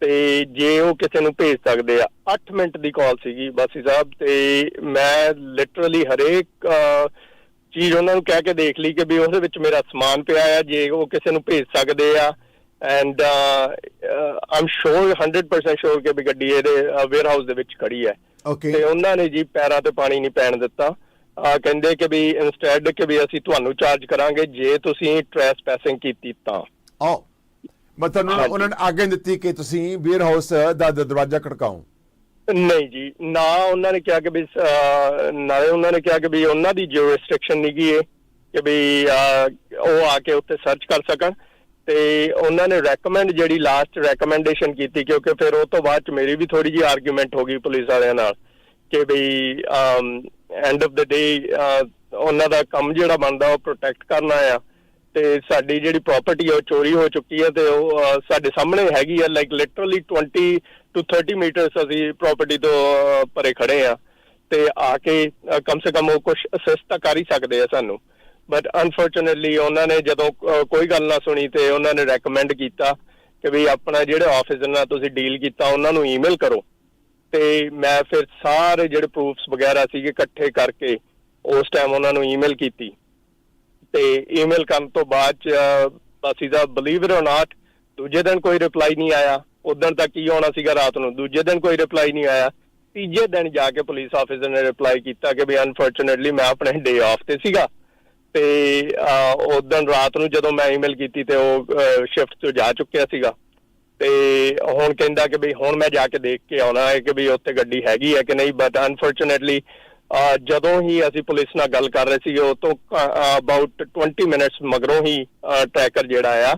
ਤੇ ਜੇ ਉਹ ਕਿਸੇ ਨੂੰ ਭੇਜ ਸਕਦੇ ਆ 8 ਮਿੰਟ ਦੀ ਕਾਲ ਸੀਗੀ ਬਾਸੀ ਸਾਹਿਬ ਤੇ ਮੈਂ ਲਿਟਰਲੀ ਹਰੇਕ ਚੀਜ਼ ਉਹਨਾਂ ਨੂੰ ਕਹਿ ਕੇ ਦੇਖ ਲਈ ਕਿ ਵੀ ਉਹਦੇ ਵਿੱਚ ਮੇਰਾ ਸਮਾਨ ਪਿਆ ਆ ਜੇ ਉਹ ਕਿਸੇ ਨੂੰ ਭੇਜ ਸਕਦੇ ਆ। ਐਂਡ ਆਮ ਸ਼ੋਰ 100% ਸ਼ੋਰ ਕਿ ਵੀ ਗੱਡੀ ਇਹਦੇ ਵੇਅਰ ਹਾਊਸ ਦੇ ਵਿੱਚ ਖੜੀ ਹੈ। ਤੇ ਉਹਨਾਂ ਨੇ ਜੀ ਪੈਰਾਂ ਤੇ ਪਾਣੀ ਨਹੀਂ ਪੈਣ ਦਿੱਤਾ। ਆ ਕਹਿੰਦੇ ਕਿ ਵੀ ਇਨਸਟੈਡ ਕਿ ਵੀ ਅਸੀਂ ਤੁਹਾਨੂੰ ਚਾਰਜ ਕਰਾਂਗੇ ਜੇ ਤੁਸੀਂ ਟ੍ਰੈਸ ਪੈਸਿੰਗ ਕੀਤੀ ਤਾਂ। ਆਓ। ਮੈਂ ਤੁਹਾਨੂੰ ਹਾਂਜੀ। ਉਹਨਾਂ ਨੇ ਆਗਿਆ ਦਿੱਤੀ ਕਿ ਤੁਸੀਂ ਬੀਅਰ ਹਾਊਸ ਦ- ਦਰਵਾਜ਼ਾ ਖੜਕਾਓ। ਨਹੀਂ ਜੀ, ਨਾ ਉਹਨਾਂ ਨੇ ਕਿਹਾ ਕਿ ਵੀ ਨਾਲੇ ਉਹਨਾਂ ਨੇ ਕਿਹਾ ਕਿ ਵੀ ਉਹਨਾਂ ਦੀ ਜੋ ਰੈਸਟ੍ਰਿਕਸ਼ਨ ਨਹੀਂ ਗਈ ਹੈ ਕਿ ਵੀ ਉਹ ਆ ਕੇ ਉੱਥੇ ਸਰਚ ਕਰ ਸਕਣ। ਤੇ ਉਹਨਾਂ ਨੇ ਰეკਮੈਂਡ ਜਿਹੜੀ ਲਾਸਟ ਰეკਮੈਂਡੇਸ਼ਨ ਕੀਤੀ, ਕਿਉਂਕਿ ਫਿਰ ਉਹ ਤੋਂ ਬਾਅਦ ਚ ਮੇਰੀ ਵੀ ਥੋੜੀ ਜੀ ਆਰਗੂਮੈਂਟ ਹੋ ਗਈ ਪੁਲਿਸ ਵਾਲਿਆਂ ਨਾਲ, ਕਿ ਵੀ ਐਂਡ ਆਫ ਦਾ ਡੇ ਉਹਨਾਂ ਦਾ ਕੰਮ ਜਿਹੜਾ ਬਣਦਾ ਉਹ ਪ੍ਰੋਟੈਕਟ ਕਰਨਾ ਆ। ਤੇ ਸਾਡੀ ਜਿਹੜੀ ਪ੍ਰਾਪਰਟੀ ਉਹ ਚੋਰੀ ਹੋ ਚੁੱਕੀ ਹੈ ਤੇ ਉਹ ਸਾਡੇ ਸਾਹਮਣੇ ਹੈਗੀ ਹੈ ਲਾਈਕ ਲਿਟਰਲੀ 20 ਟੂ 30 ਮੀਟਰਸ ਅਸੀਂ ਪ੍ਰਾਪਰਟੀ ਤੋਂ ਪਰੇ ਖੜੇ ਆ। ਤੇ ਆ ਕੇ ਕਮ ਸੇ ਕਮ ਉਹ ਕੁਝ ਅਸਿਸਟ ਤਾਂ ਕਰ ਹੀ ਸਕਦੇ ਆ ਸਾਨੂੰ। ਬਟ ਅਨਫੋਰਚੂਨੇਟਲੀ ਉਹਨਾਂ ਨੇ ਜਦੋਂ ਕੋਈ ਗੱਲ ਨਾ ਸੁਣੀ ਤੇ ਉਹਨਾਂ ਨੇ ਰეკਮੈਂਡ ਕੀਤਾ ਕਿ ਵੀ ਆਪਣਾ ਜਿਹੜੇ ਆਫਿਸ ਨਾਲ ਤੁਸੀਂ ਡੀਲ ਕੀਤਾ, ਉਹਨਾਂ ਨੂੰ ਈਮੇਲ ਕਰੋ। ਤੇ ਮੈਂ ਫਿਰ ਸਾਰੇ ਜਿਹੜੇ ਪ੍ਰੂਫਸ ਵਗੈਰਾ ਸੀਗੇ ਇਕੱਠੇ ਕਰਕੇ ਉਸ ਟਾਈਮ ਉਹਨਾਂ ਨੂੰ ਈਮੇਲ ਕੀਤੀ। ਤੇ ਈਮੇਲ ਕਰਨ ਤੋਂ ਬਾਅਦ ਅਸੀਂ ਦਾ ਬਲੀਵ ਇਟ অর ਨਾਟ ਦੂਜੇ ਦਿਨ ਕੋਈ ਰਿਪਲਾਈ ਨਹੀਂ ਆਇਆ। ਉਦੋਂ ਤੱਕ ਕੀ ਹੋਣਾ ਸੀਗਾ ਰਾਤ ਨੂੰ? ਦੂਜੇ ਦਿਨ ਕੋਈ ਰਿਪਲਾਈ ਨਹੀਂ ਆਇਆ। ਤੀਜੇ ਦਿਨ ਜਾ ਕੇ ਪੁਲਿਸ ਆਫੀਸਰ ਨੇ ਰਿਪਲਾਈ ਕੀਤਾ ਕਿ ਵੀ ਅਨਫੋਰਚੂਨੇਟਲੀ ਮੈਂ ਆਪਣੇ ਡੇ ਆਫ ਤੇ ਸੀਗਾ। ਤੇ ਉਦੋਂ ਰਾਤ ਨੂੰ ਜਦੋਂ ਮੈਂ ਈਮੇਲ ਕੀਤੀ ਤੇ ਉਹ ਸ਼ਿਫਟ ਤੋਂ ਜਾ ਚੁੱਕਿਆ ਸੀਗਾ। ਤੇ ਹੁਣ ਕਹਿੰਦਾ ਕਿ ਵੀ ਹੁਣ ਮੈਂ ਜਾ ਕੇ ਦੇਖ ਕੇ ਆਉਣਾ ਹੈ ਕਿ ਵੀ ਉੱਥੇ ਗੱਡੀ ਹੈਗੀ ਹੈ ਕਿ ਨਹੀਂ ਬਟ ਅਨਫੋਰਚੂਨੇਟਲੀ ਜਦੋਂ ਹੀ ਅਸੀਂ ਪੁਲਿਸ ਨਾਲ ਗੱਲ ਕਰ ਰਹੇ ਸੀਗੇ ਉਹ ਤੋਂ ਅਬਾਊਟ 20 ਮਿੰਟਸ ਮਗਰੋਂ ਹੀ ਟਰੈਕਰ ਜਿਹੜਾ ਆ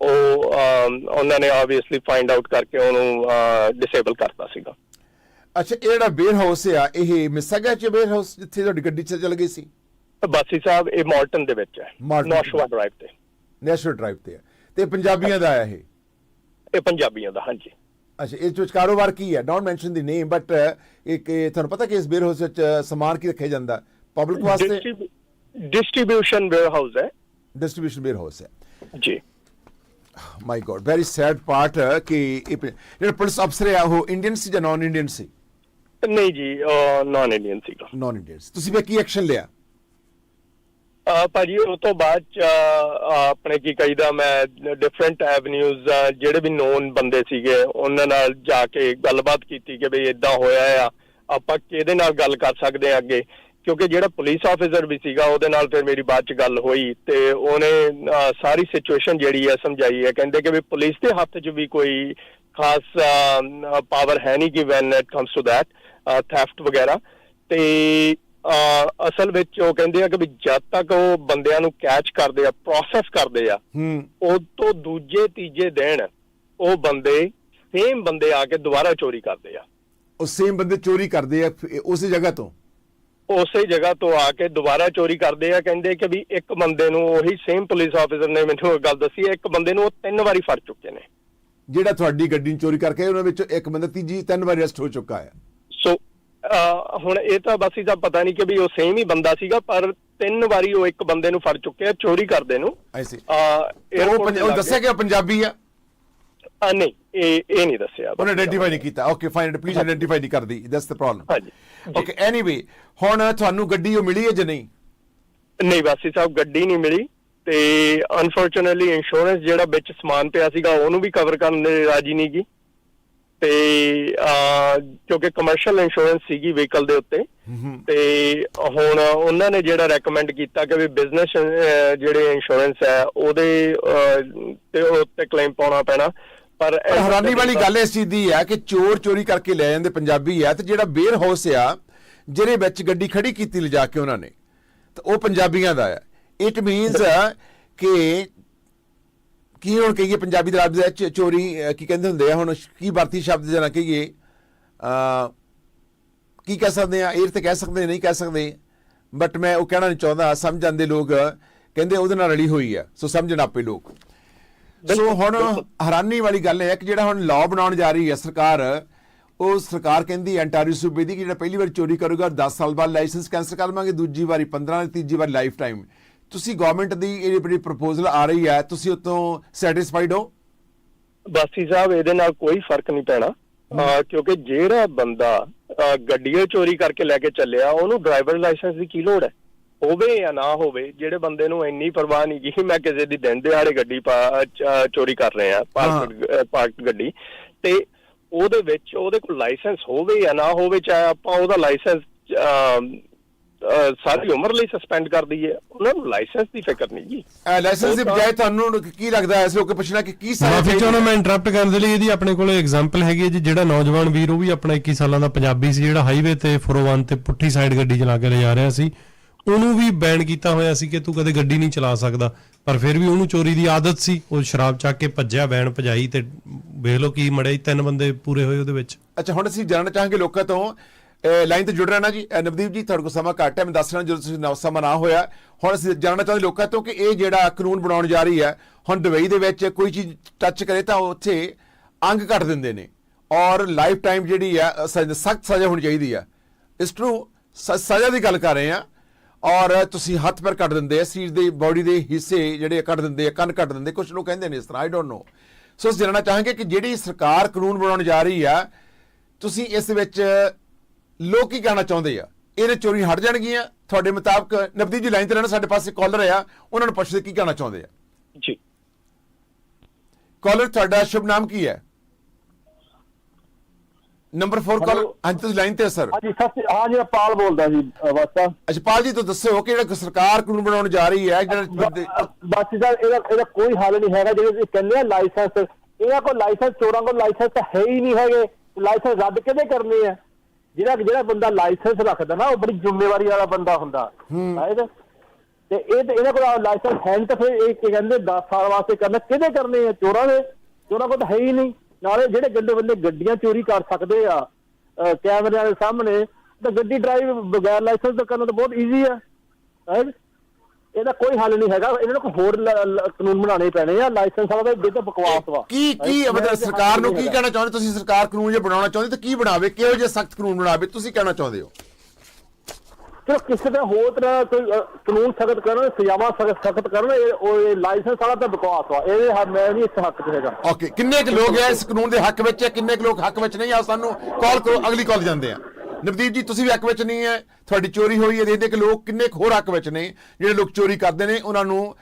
ਉਹ ਉਹਨਾਂ ਨੇ ਆਬਵੀਅਸਲੀ ਫਾਈਂਡ ਆਊਟ ਕਰਕੇ ਉਹਨੂੰ ਡਿਸੇਬਲ ਕਰਤਾ ਸੀਗਾ। ਅੱਛਾ ਇਹ ਜਿਹੜਾ ਬੀਅਰ ਹਾਊਸ ਆ ਇਹ ਮਿਸਾਗਾ ਚ ਬੀਅਰ ਹਾਊਸ ਜਿੱਥੇ ਤੁਹਾਡੀ ਗੱਡੀ ਚੱਲ ਗਈ ਸੀ? ਬਾਸੀ ਸਾਹਿਬ ਇਹ ਮਾਰਟਨ ਦੇ ਵਿੱਚ ਹੈ। ਨੌਸ਼ਵਾ ਡਰਾਈਵ ਤੇ। ਨੈਸ਼ਨਲ ਡਰਾਈਵ ਤੇ ਤੇ ਪੰਜਾਬੀਆਂ ਦਾ ਆ ਇਹ? ਇਹ ਪੰਜਾਬੀਆਂ ਦਾ ਹਾਂਜੀ। ਅੱਛਾ ਇਹ ਵਿੱਚ ਕਾਰੋਬਾਰ ਕੀ ਹੈ? Don't mention the name but ਇੱਕ ਤੁਹਾਨੂੰ ਪਤਾ ਕਿ ਇਸ ਬੀਅਰ ਹਾਊਸ ਵਿੱਚ ਸਮਾਨ ਕੀ ਰੱਖਿਆ ਜਾਂਦਾ? ਪਬਲਿਕ ਵਾਸਤੇ ਡਿਸਟ੍ਰੀਬਿਊਸ਼ਨ ਵੇਅਰ ਹਾਊਸ ਹੈ। ਡਿਸਟ੍ਰੀਬਿਊਸ਼ਨ ਬੀਅਰ ਹਾਊਸ ਹੈ। ਜੀ। My god very sad part ਕਿ ਜਿਹੜਾ ਪੁਲਿਸ ਅਫਸਰ ਆ ਉਹ ਇੰਡੀਅਨ ਸੀ ਜਾਂ ਨਾਨ ਇੰਡੀਅਨ ਸੀ? ਨਹੀਂ ਜੀ ਨਾਨ ਇੰਡੀਅਨ ਸੀਗਾ। ਨਾਨ ਇੰਡੀਅਨ ਤੁਸੀਂ ਵੀ ਕੀ ਐਕਸ਼ਨ ਲਿਆ? ਭਾਜੀ ਉਸ ਤੋਂ ਬਾਅਦ ਚ ਆਪਣੇ ਕੀ ਕਹੀਦਾ ਮੈਂ ਡਿਫਰੈਂਟ ਐਵਨਿਊਜ਼ ਜਿਹੜੇ ਵੀ ਨੋਨ ਬੰਦੇ ਸੀਗੇ, ਉਹਨਾਂ ਨਾਲ ਜਾ ਕੇ ਗੱਲਬਾਤ ਕੀਤੀ ਕਿ ਬਈ ਇਦਾਂ ਹੋਇਆ ਆ, ਆਪਾਂ ਕਿਹਦੇ ਨਾਲ ਗੱਲ ਕਰ ਸਕਦੇ ਆ ਅੱਗੇ? ਕਿਉਂਕਿ ਜਿਹੜਾ ਪੁਲਿਸ ਆਫੀਸਰ ਵੀ ਸੀਗਾ, ਉਹਦੇ ਨਾਲ ਫਿਰ ਮੇਰੀ ਬਾਅਦ ਚ ਗੱਲ ਹੋਈ ਤੇ ਉਹਨੇ ਸਾਰੀ ਸਿਚੁਏਸ਼ਨ ਜਿਹੜੀ ਹੈ ਸਮਝਾਈ ਹੈ ਕਹਿੰਦੇ ਕਿ ਵੀ ਪੁਲਿਸ ਦੇ ਹੱਥ 'ਚ ਵੀ ਕੋਈ ਖਾਸ ਪਾਵਰ ਹੈ ਨਹੀਂ ਕਿ when it comes to that theft ਵਗੈਰਾ। ਤੇ ਅਸਲ ਵਿੱਚ ਉਹ ਕਹਿੰਦੇ ਆ ਕਿ ਵੀ ਜਦ ਤੱਕ ਉਹ ਬੰਦਿਆਂ ਨੂੰ ਕੈਚ ਕਰਦੇ ਆ ਪ੍ਰੋਸੈਸ ਕਰਦੇ ਆ ਹੂੰ। ਉਹ ਤੋਂ ਦੂਜੇ ਤੀਜੇ ਦਿਨ ਉਹ ਬੰਦੇ ਸੇਮ ਬੰਦੇ ਆ ਕੇ ਦੁਬਾਰਾ ਚੋਰੀ ਕਰਦੇ ਆ। ਉਹ ਸੇਮ ਬੰਦੇ ਚੋਰੀ ਕਰਦੇ ਆ ਉਸੇ ਜਗ੍ਹਾ ਤੋਂ? ਉਸੇ ਜਗ੍ਹਾ ਤੋਂ ਆ ਕੇ ਦੁਬਾਰਾ ਚੋਰੀ ਕਰਦੇ ਆ ਕਹਿੰਦੇ ਕਿ ਵੀ ਇੱਕ ਬੰਦੇ ਨੂੰ ਉਹੀ ਸੇਮ ਪੁਲਿਸ ਆਫੀਸਰ ਨੇ ਮੈਨੂੰ ਗੱਲ ਦੱਸੀ ਹੈ ਇੱਕ ਬੰਦੇ ਨੂੰ ਉਹ ਤਿੰਨ ਵਾਰੀ ਫੜ ਚੁੱਕੇ ਨੇ। ਜਿਹੜਾ ਤੁਹਾਡੀ ਗੱਡੀ ਨੂੰ ਚੋਰੀ ਕਰਕੇ ਉਹਨਾਂ ਵਿੱਚੋਂ ਇੱਕ ਬੰਦਾ ਤੀਜੀ ਤਿੰਨ ਵਾਰ ਅਰੈਸਟ ਹੋ ਚੁੱਕਾ ਹੈ ਸੋ ਹੁਣ ਇਹ ਤਾਂ ਬਸ ਇਹਦਾ ਪਤਾ ਨਹੀਂ ਕਿ ਵੀ ਉਹ ਸੇਮ ਹੀ ਬੰਦਾ ਸੀਗਾ ਪਰ ਤਿੰਨ ਵਾਰੀ ਉਹ ਇੱਕ ਬੰਦੇ ਨੂੰ ਫੜ ਚੁੱਕੇ ਆ ਚੋਰੀ ਕਰਦੇ ਨੂੰ। ਐਸੇ ਉਹ ਦੱਸਿਆ ਕਿ ਉਹ ਪੰਜਾਬੀ ਆ? ਆ ਨਹੀਂ ਇਹ ਇਹ ਨਹੀਂ ਦੱਸਿਆ। ਉਹਨੇ ਆਇਡੈਂਟੀਫਾਈ ਨਹੀਂ ਕੀਤਾ। ਓਕੇ ਫਾਈਨ ਪਲੀਜ਼ ਆਇਡੈਂਟੀਫਾਈ ਨਹੀਂ ਕਰਦੀ। ਦੈਟਸ ਦ ਪ੍ਰੋਬਲਮ ਹਾਂਜੀ। ਓਕੇ ਐਨੀਵੇ ਹੁਣ ਤੁਹਾਨੂੰ ਗੱਡੀ ਉਹ ਮਿਲੀ ਹੈ ਜਾਂ ਨਹੀਂ? ਨਹੀਂ ਵਾਸੀ ਸਾਹਿਬ ਗੱਡੀ ਨਹੀਂ ਮਿਲੀ। ਤੇ ਅਨਫੋਰਚੂਨਟਲੀ ਇੰਸ਼ੋਰੈਂਸ ਜਿਹੜਾ ਵਿੱਚ ਸਮਾਨ ਪਿਆ ਸੀਗਾ ਉਹਨੂੰ ਵੀ ਕਵਰ ਕਰਨ ਦੇ ਰਾਜੀ ਨਹੀਂ ਗਈ। ਤੇ ਕਿਉਂਕਿ ਕਮਰਸ਼ੀਅਲ ਇੰਸ਼ੋਰੈਂਸ ਸੀਗੀ ਵਹੀਕਲ ਦੇ ਉੱਤੇ ਤੇ ਹੁਣ ਉਹਨਾਂ ਨੇ ਜਿਹੜਾ ਰეკਮੈਂਡ ਕੀਤਾ ਕਿ ਵੀ ਬਿਜ਼ਨਸ ਜਿਹੜੇ ਇੰਸ਼ੋਰੈਂਸ ਹੈ ਉਹਦੇ ਤੇ ਉੱਤੇ ਕਲੇਮ ਪਾਉਣਾ ਪੈਣਾ। ਪਰ ਹੈਰਾਨੀ ਵਾਲੀ ਗੱਲ ਇਸ ਚੀਜ਼ ਦੀ ਹੈ ਕਿ ਚੋਰ ਚੋਰੀ ਕਰਕੇ ਲੈ ਜਾਂਦੇ ਪੰਜਾਬੀ ਆ ਤੇ ਜਿਹੜਾ ਬੇਅਰ ਹਾਊਸ ਆ ਜਿਹਦੇ ਵਿੱਚ ਗੱਡੀ ਖੜੀ ਕੀਤੀ ਲਿਜਾ ਕੇ ਉਹਨਾਂ ਨੇ ਤਾਂ ਉਹ ਪੰਜਾਬੀਆਂ ਦਾ ਹੈ। ਇਟ ਮੀਨਸ ਕਿ ਕੀ ਹੁਣ ਕਹੀਏ ਪੰਜਾਬੀ ਦੇ ਲਫ਼ਜ਼ ਵਿੱਚ ਚੋਰੀ ਕੀ ਕਹਿੰਦੇ ਹੁੰਦੇ ਆ ਹੁਣ ਕੀ ਵਰਤੀ ਸ਼ਬਦ ਜਨਾ ਕਹੀਏ ਅ ਕੀ ਕਹਿ ਸਕਦੇ ਆ ਇਹ ਤੇ ਕਹਿ ਸਕਦੇ ਨਹੀਂ ਕਹਿ ਸਕਦੇ ਬਟ ਮੈਂ ਉਹ ਕਹਿਣਾ ਨਹੀਂ ਚਾਹੁੰਦਾ ਸਮਝ ਜਾਂਦੇ ਲੋਕ ਕਹਿੰਦੇ ਉਹਦੇ ਨਾਲ ਰਲੀ ਹੋਈ ਹੈ ਸੋ ਸਮਝਣ ਆਪੇ ਲੋਕ। ਸੋ ਹੁਣ ਹੈਰਾਨੀ ਵਾਲੀ ਗੱਲ ਹੈ ਕਿ ਜਿਹੜਾ ਹੁਣ ਲਾਅ ਬਣਾਉਣ ਜਾ ਰਹੀ ਹੈ ਸਰਕਾਰ ਉਹ ਸਰਕਾਰ ਕਹਿੰਦੀ ਹੈ ਅੰਟਾਰੀਓ ਸੂਬੇ ਦੀ ਕਿ ਜਿਹੜਾ ਪਹਿਲੀ ਵਾਰ ਚੋਰੀ ਕਰੂਗਾ 10 ਸਾਲ ਬਾਅਦ ਲਾਇਸੈਂਸ ਕੈਂਸਲ ਕਰ ਲਵਾਂਗੇ ਦੂਜੀ ਵਾਰੀ 15 ਤੀਜੀ ਵਾਰ ਲਾਈਫ ਟਾਈਮ ਤੁਸੀਂ ਗਵਰਨਮੈਂਟ ਦੀ ਇਹ ਜਿਹੜੀ ਪ੍ਰਪੋਜ਼ਲ ਆ ਰਹੀ ਹੈ ਤੁਸੀਂ ਉਤੋਂ ਸੈਟੀਸਫਾਈਡ ਹੋ? ਬਾਸੀ ਸਾਹਿਬ ਇਹਦੇ ਨਾਲ ਕੋਈ ਫ਼ਰਕ ਨਹੀਂ ਪੈਣਾ। ਕਿਉਂਕਿ ਜਿਹੜਾ ਬੰਦਾ ਗੱਡੀਆਂ ਚੋਰੀ ਕਰਕੇ ਲੈ ਕੇ ਚੱਲਿਆ ਉਹਨੂੰ ਡਰਾਈਵਰ ਲਾਇਸੈਂਸ ਦੀ ਕੀ ਲੋੜ ਹੈ? ਹੋਵੇ ਜਾਂ ਨਾ ਹੋਵੇ ਜਿਹੜੇ ਬੰਦੇ ਨੂੰ ਇੰਨੀ ਪਰਵਾਹ ਨਹੀਂ ਕਿ ਮੈਂ ਕਿਸੇ ਦੀ ਦਿਨ ਦਿਹਾੜੇ ਗੱਡੀ ਚੋਰੀ ਕਰ ਰਹੇ ਆ ਪਾਰਕ ਪਾਰਕ ਗੱਡੀ ਤੇ ਉਹਦੇ ਵਿੱਚ ਉਹਦੇ ਕੋਲ ਲਾਇਸੈਂਸ ਹੋਵੇ ਜਾਂ ਨਾ ਹੋਵੇ ਚਾਹੇ ਆਪਾਂ ਉਹਦਾ ਲਾਇਸੈਂਸ ਸਾਰੀ ਉਮਰ ਲਈ ਸਸਪੈਂਡ ਕਰ ਦਈਏ। ਉਹਨਾਂ ਨੂੰ ਲਾਇਸੈਂਸ ਦੀ ਫਿਕਰ ਨਹੀਂ ਜੀ। ਲਾਇਸੈਂਸ ਦੀ ਬਜਾਏ ਤੁਹਾਨੂੰ ਕੀ ਲੱਗਦਾ ਹੈ ਇਸ ਲੋਕ ਪੁੱਛਣਾ ਕਿ ਕੀ ਸਾਰਾ ਮਾਫੀ ਚਾਹੁੰਦਾ ਮੈਂ ਇੰਟਰਰਪਟ ਕਰਨ ਦੇ ਲਈ ਇਹਦੀ ਆਪਣੇ ਕੋਲ ਐਗਜ਼ਾਮਪਲ ਹੈਗੀ ਹੈ ਜੀ ਜਿਹੜਾ ਨੌਜਵਾਨ ਵੀਰ ਉਹ ਵੀ ਆਪਣਾ 21 ਸਾਲਾਂ ਦਾ ਪੰਜਾਬੀ ਸੀ ਜਿਹੜਾ ਹਾਈਵੇ ਤੇ 401 ਤੇ ਪੁੱਠੀ ਸਾਈਡ ਗੱਡੀ ਚਲਾ ਕੇ ਲਿਜਾ ਰਿਹਾ ਸੀ। ਉਹਨੂੰ ਵੀ ਬੈਨ ਕੀਤਾ ਹੋਇਆ ਸੀ ਕਿ ਤੂੰ ਕਦੇ ਗੱਡੀ ਨਹੀਂ ਚਲਾ ਸਕਦਾ। ਪਰ ਫਿਰ ਵੀ ਉਹਨੂੰ ਚੋਰੀ ਦੀ ਆਦਤ ਸੀ ਉਹ ਸ਼ਰਾਬ ਚੱਕ ਕੇ ਭੱਜਿਆ ਬੈਨ ਭਜਾਈ ਤੇ ਵੇਖ ਲਓ ਕੀ ਮੜੇ ਤਿੰਨ ਬੰਦੇ ਪੂਰੇ ਹੋਏ ਉਹਦੇ ਵਿੱਚ। ਅੱਛਾ ਹੁਣ ਅਸੀਂ ਜਾਣਨਾ ਚਾਹਾਂਗੇ ਲੋਕਾਂ ਤੋਂ ਲਾਈਨ ਤੇ ਜੁੜ ਰਹਿਣਾ ਜੀ। ਨਵਦੀਪ ਜੀ, ਤੁਹਾਡੇ ਕੋਲ ਸਮਾਂ ਘੱਟ ਹੈ। ਮੈਂ ਦੱਸ ਰਿਹਾ ਜਦੋਂ ਤੁਸੀਂ ਨਵਾਂ, ਸਮਾਂ ਨਾ ਹੋਇਆ। ਹੁਣ ਅਸੀਂ ਜਾਣਨਾ ਚਾਹੁੰਦੇ ਲੋਕਾਂ ਤੋਂ ਕਿ ਇਹ ਜਿਹੜਾ ਕਾਨੂੰਨ ਬਣਾਉਣ ਜਾ ਰਹੀ ਹੈ, ਹੁਣ ਦੁਬਈ ਦੇ ਵਿੱਚ ਕੋਈ ਚੀਜ਼ ਟੱਚ ਕਰੇ ਤਾਂ ਉੱਥੇ ਅੰਗ ਕੱਟ ਦਿੰਦੇ ਨੇ। ਔਰ ਲਾਈਫ ਟਾਈਮ ਜਿਹੜੀ ਹੈ ਸਖਤ ਸਜ਼ਾ ਹੋਣੀ ਚਾਹੀਦੀ ਹੈ ਇਸ ਟਰੂ ਸਜ਼ਾ ਦੀ ਗੱਲ ਕਰ ਰਹੇ ਆ। ਔਰ ਤੁਸੀਂ ਹੱਥ ਪੈਰ ਕੱਟ ਦਿੰਦੇ ਆ। ਸਰੀਰ ਦੇ ਬਾਡੀ ਦੇ ਹਿੱਸੇ ਜਿਹੜੇ ਕੱਟ ਦਿੰਦੇ ਆ, ਕੰਨ ਕੱਟ ਦਿੰਦੇ ਕੁਝ ਲੋਕ ਕਹਿੰਦੇ ਨੇ ਇਸ ਤਰ੍ਹਾਂ ਆਈ ਡੋਨਟ ਨੋ ਸੋ ਅਸੀਂ ਜਾਣਨਾ ਚਾਹਾਂਗੇ ਕਿ ਜਿਹੜੀ ਸਰਕਾਰ ਕਾਨੂੰਨ ਬਣਾਉਣ ਜਾ ਰਹੀ ਆ, ਤੁਸੀਂ ਇਸ ਵਿੱਚ ਲੋਕ ਕੀ ਕਹਿਣਾ ਚਾਹੁੰਦੇ ਆ? ਇਹਨੇ ਚੋਰੀ ਹਟ ਜਾਣਗੀਆਂ। ਤੁਹਾਡੇ ਮੁਤਾਬਕ ਨਵਦੀਪ ਜੀ ਲਾਈਨ ਤੇ ਰਹਿਣਾ ਸਾਡੇ ਪਾਸੇ ਕਾਲਰ ਆ। ਉਹਨਾਂ ਨੂੰ ਪੁੱਛਦੇ ਕੀ ਕਹਿਣਾ ਚਾਹੁੰਦੇ ਆ? ਜੀ। ਕਾਲਰ ਤੁਹਾਡਾ ਸ਼ੁਭ ਨਾਮ ਕੀ ਹੈ? Number 4 caller. ਹਾਂਜੀ ਤੁਸੀਂ ਲਾਈਨ ਤੇ ਸਰ ਹਾਂਜੀ ਸਤਿ ਹਾਂ ਜੀ ਪਾਲ ਬੋਲਦਾ ਜੀ ਵਾਸਤਾ ਅਜਪਾਲ ਜੀ ਤੋਂ ਦੱਸੋ ਕਿ ਜਿਹੜਾ ਸਰਕਾਰ ਕਾਨੂੰਨ ਬਣਾਉਣ ਜਾ ਰਹੀ ਹੈ ਜਿਹੜਾ ਬਾਕੀ ਦਾ ਇਹਦਾ ਇਹਦਾ ਕੋਈ ਹੱਲ ਨਹੀਂ ਹੈਗਾ ਜਿਹੜੇ ਕਹਿੰਦੇ ਆ ਲਾਇਸੈਂਸ ਇਹਨਾਂ ਕੋਲ ਲਾਇਸੈਂਸ ਚੋਰਾਂ ਕੋਲ ਲਾਇਸੈਂਸ ਤਾਂ ਹੈ ਹੀ ਨਹੀਂ ਹੈਗੇ। ਲਾਇਸੈਂਸ ਰੱਦ ਕਿਹਦੇ ਕਰਨੇ ਆ? ਜਿਹੜਾ ਜਿਹੜਾ ਬੰਦਾ ਲਾਇਸੈਂਸ ਰੱਖਦਾ ਨਾ ਉਹ ਬੜੀ ਜ਼ਿੰਮੇਵਾਰੀ ਵਾਲਾ ਬੰਦਾ ਹੁੰਦਾ। ਸ਼ਾਇਦ ਤੇ ਇਹ ਤੇ ਇਹਨਾਂ ਕੋਲ ਲਾਇਸੈਂਸ ਹੈ ਤਾਂ ਫਿਰ ਇਹ ਕੀ ਕਹਿੰਦੇ 10 ਸਾਲ ਵਾਸਤੇ ਕਰਨਾ। ਕਿਹਦੇ ਕਰਨੇ ਆ? ਚੋਰਾਂ ਦੇ। ਚੋਰਾਂ ਕੋਲ ਤਾਂ ਹੈ ਹੀ ਨਹੀਂ। ਨਾਲੇ ਜਿਹੜੇ ਗੰਦੇ ਬੰਦੇ ਗੱਡੀਆਂ ਚੋਰੀ ਕਰ ਸਕਦੇ ਆ ਕੈਮਰਿਆਂ ਦੇ ਸਾਹਮਣੇ ਤਾਂ ਗੱਡੀ ਡਰਾਈਵ ਬਗੈਰ ਲਾਇਸੈਂਸ ਤੋਂ ਕਰਨਾ ਤਾਂ ਬਹੁਤ ਈਜ਼ੀ ਆ। ਸ਼ਾਇਦ ਇਹਦਾ ਕੋਈ ਹੱਲ ਨਹੀਂ ਹੈਗਾ। ਇਹਨਾਂ ਨੂੰ ਕੋਈ ਹੋਰ ਲ- ਲ- ਕਾਨੂੰਨ ਬਣਾਉਣੇ ਪੈਣੇ ਆ ਲਾਇਸੈਂਸ ਵਾਲਾ ਤਾਂ ਇਹ ਤਾਂ ਬਕਵਾਸ ਵਾ। ਕੀ ਕੀ ਮਤਲਬ ਇਹਦੇ ਸਰਕਾਰ ਹੱਲ ਨੂੰ ਨਹੀਂ ਕੀ ਹੈਗਾ। ਕਹਿਣਾ ਚਾਹੁੰਦੇ? ਤੁਸੀਂ ਸਰਕਾਰ ਕਾਨੂੰਨ ਜੇ ਬਣਾਉਣਾ ਚਾਹੁੰਦੀ ਤਾਂ ਕੀ ਬਣਾਵੇ? ਕਿਹੋ ਜਿਹਾ ਸਖਤ ਕਾਨੂੰਨ ਬਣਾਵੇ? ਤੁਸੀਂ ਕਹਿਣਾ ਚਾਹੁੰਦੇ ਹੋ? ਚਲੋ ਕਿਸੇ ਦਾ ਹੋਰ ਤਰ੍ਹਾਂ ਕੋਈ ਅ, ਕਾਨੂੰਨ ਸਖਤ ਕਰਨ ਸਜ਼ਾਵਾਂ ਸਖਤ ਸਖਤ ਕਰਨ ਇਹ ਉਹ ਇਹ ਲਾਇਸੈਂਸ ਵਾਲਾ ਤਾਂ ਬਕਵਾਸ ਵਾ। ਇਹਦੇ ਹੱਥ ਮੈਂ ਨਹੀਂ ਇਸ ਹੱਕ 'ਚ ਹੈਗਾ। ਓਕੇ ਕਿੰਨੇ ਕੁ ਲੋਕ ਹੈ ਇਸ ਕਾਨੂੰਨ ਦੇ ਹੱਕ ਵਿੱਚ? ਹੈ ਕਿੰਨੇ ਕੁ ਲੋਕ ਹੱਕ ਵਿੱਚ ਨਹੀਂ ਆ ਸਾਨੂੰ? ਕਾਲ ਕਰੋ ਅਗਲੀ ਕਾਲ ਜਾਂਦੇ ਆ। ਨਵਦੀਪ ਜੀ, ਤੁਸੀਂ ਵੀ ਹੱਕ ਵਿੱਚ ਨਹੀਂ ਹੈ। ਤੁਹਾਡੀ ਚੋਰੀ ਹੋਈ ਹੈ। ਦੇਖਦੇ ਕਿ ਲੋਕ ਕਿੰਨੇ ਕੁ ਹੋਰ ਹੱਕ ਵਿੱਚ ਨੇ, ਜਿਹੜੇ ਲੋਕ ਚੋਰੀ ਕਰਦੇ ਨੇ, ਉਹਨਾਂ ਨੂੰ